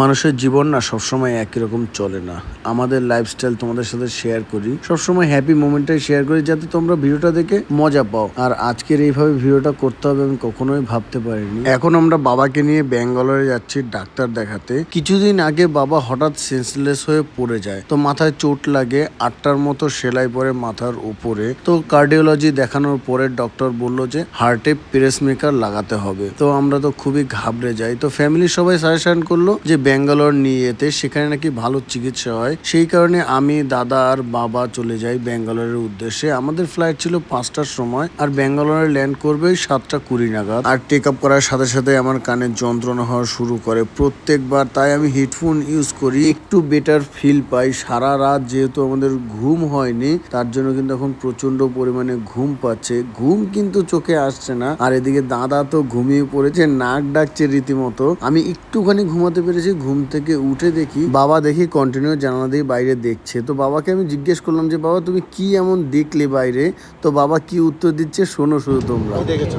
মানুষের জীবন না সবসময় একই রকম চলে না। আমাদের লাইফস্টাইল তোমাদের সাথে শেয়ার করি। সবসময় হ্যাপি মোমেন্টটাই শেয়ার করি যাতে তোমরা ভিডিওটা দেখে মজা পাও। আর আজকের এইভাবে ভিডিওটা করতে হবে আমি কখনোই ভাবতে পারিনি। এখন আমরা বাবাকে নিয়ে ব্যাঙ্গালোরে যাচ্ছি ডাক্তার দেখাতে। কিছুদিন আগে বাবা হঠাৎ সেন্সলেস হয়ে পড়ে যায়। তো মাথায় চোট লাগে, আটটার মতো সেলাই পরে মাথার উপরে। তো কার্ডিওলজি দেখানোর পরে ডক্টর বলল যে হার্টে পেরেসমেকার লাগাতে হবে। তো আমরা তো খুবই ঘাবড়ে যাই। তো ফ্যামিলির সবাই সাজেশন করল যে ব্যাঙ্গালোর নিয়ে যেতে সেখানে নাকি ভালো চিকিৎসা হয়। সেই কারণে আমি দাদা আর বাবা চলে যাই ব্যাঙ্গালোরের উদ্দেশ্যে। আমাদের ফ্লাইট ছিল পাঁচটার সময় আর ব্যাঙ্গালোরে ল্যান্ড করবে সাতটা কুড়ি নাগাদ। আর টেক আপ করার সাথে সাথে আমার কানে যন্ত্রণা হওয়া শুরু করে প্রত্যেকবার। তাই আমি হেডফোন ইউজ করি, একটু বেটার ফিল পাই। সারা রাত যেহেতু আমাদের ঘুম হয়নি, তার জন্য কিন্তু এখন প্রচণ্ড পরিমাণে ঘুম পাচ্ছে। ঘুম কিন্তু চোখে আসছে না। আর এদিকে দাদা তো ঘুমিয়ে পড়েছে, নাক ডাকছে রীতিমতো। আমি একটুখানি ঘুমাতে পেরেছি ঘুম থেকে উঠে দেখি বাবা দেখি কন্টিনিউ জানালা দিয়ে বাইরে দেখছে। তো বাবাকে আমি জিজ্ঞেস করলাম যে বাবা তুমি কি এমন দেখলে বাইরে? তো বাবা কি উত্তর দিচ্ছে শোনো শুধু তোমরা। দেখেছ?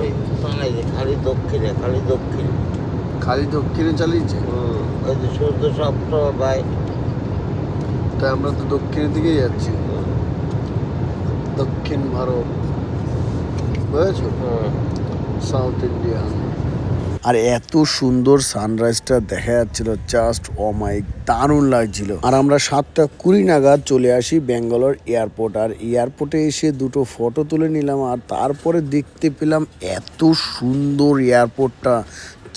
খালি দক্ষিণে খালি দক্ষিণ। খালি দক্ষিণে চালিয়েছে? ওই যে সূর্য বাই। তাই আমরা তো দক্ষিণের দিকেই যাচ্ছি। দক্ষিণ ভারত। বুঝেছ? সাউথ ইন্ডিয়ান আর এত সুন্দর সানরাইজটা দেখা যাচ্ছিল জাস্ট অমাইক দারুণ লাগছিল। আর আমরা সাতটা কুড়ি নাগাদ চলে আসি ব্যাঙ্গালোর এয়ারপোর্ট। আর এয়ারপোর্টে এসে দুটো ফটো তুলে নিলাম, আর তারপরে দেখতে পেলাম এত সুন্দর এয়ারপোর্টটা।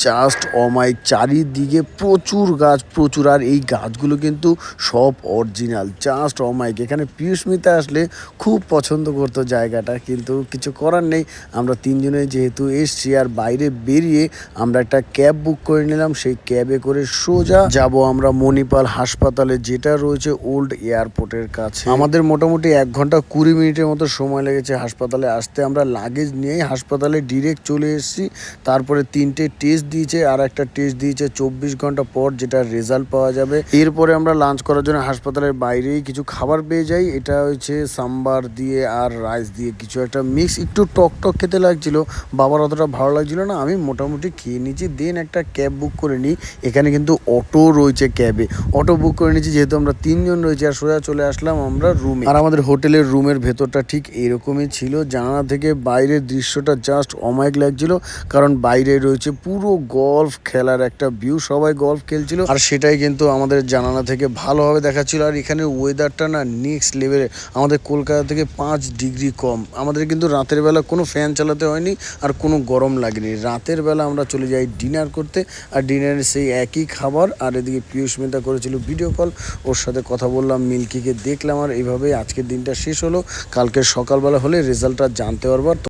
জাস্ট অমাইক চারিদিকে প্রচুর গাছ, প্রচুর। আর এই গাছগুলো কিন্তু সব অরিজিনাল জাস্ট অমাইক এখানে পিয়ুষ আসলে খুব পছন্দ করতো জায়গাটা, কিন্তু কিছু করার নেই। আমরা তিনজনে যেহেতু এসছি আর বাইরে বেরিয়ে আমরা একটা ক্যাব বুক করে নিলাম। সেই ক্যাবে করে সোজা যাব আমরা মণিপাল হাসপাতালে, যেটা রয়েছে ওল্ড এয়ারপোর্টের কাছে। আমাদের মোটামুটি এক ঘণ্টা কুড়ি মিনিটের মতো সময় লেগেছে হাসপাতালে আসতে। আমরা লাগেজ নিয়েই হাসপাতালে ডিরেক্ট চলে এসেছি। তারপরে তিনটে টেস্ট দিয়েছে, আর একটা টেস্ট দিয়েছে চব্বিশ ঘণ্টা পর যেটা রেজাল্ট পাওয়া যাবে। এরপরে আমরা লাঞ্চ করার জন্য হাসপাতালের বাইরেই কিছু খাবার পেয়ে যাই। এটা হচ্ছে সাম্বার দিয়ে আর রাইস দিয়ে কিছু একটা মিক্স একটু টক টক খেতে লাগছিল, বাবার অতটা ভালো লাগছিল না। আমি মোটামুটি খেয়ে নিয়েছি দেন একটা ক্যাব বুক করে নিই। এখানে কিন্তু অটো রয়েছে ক্যাবে অটো বুক করে নিয়েছি, যেহেতু আমরা তিনজন রয়েছি আর সোজা চলে আসলাম আমরা রুমে আর আমাদের হোটেলের রুমের ভেতরটা ঠিক এরকমই ছিল। জানালা থেকে বাইরের দৃশ্যটা জাস্ট অমায়িক লাগছিল, কারণ বাইরে রয়েছে পুরো গলফ খেলার একটা ভিউ সবাই গলফ খেলছিল। আর সেটাই কিন্তু আমাদের জানালা থেকে ভালোভাবে দেখাচ্ছিল। আর এখানে ওয়েদারটা না নেক্সট লেভেলে আমাদের কলকাতা থেকে পাঁচ ডিগ্রি কম। আমাদের কিন্তু রাতের বেলা কোনো ফ্যান চালাতে হয়নি, আর কোনো গরম লাগেনি। রাতের বেলা আমরা চলে যাই ডিনার করতে, আর ডিনারে সেই একই খাবার। আর এদিকে পিয়ুষ মেহতা করেছিল ভিডিও কল ওর সাথে কথা বললাম, মিল্কিকে দেখলাম, আর এইভাবেই আজকের দিনটা শেষ হলো। কালকে সকালবেলা হলে রেজাল্টটা জানতে পারব।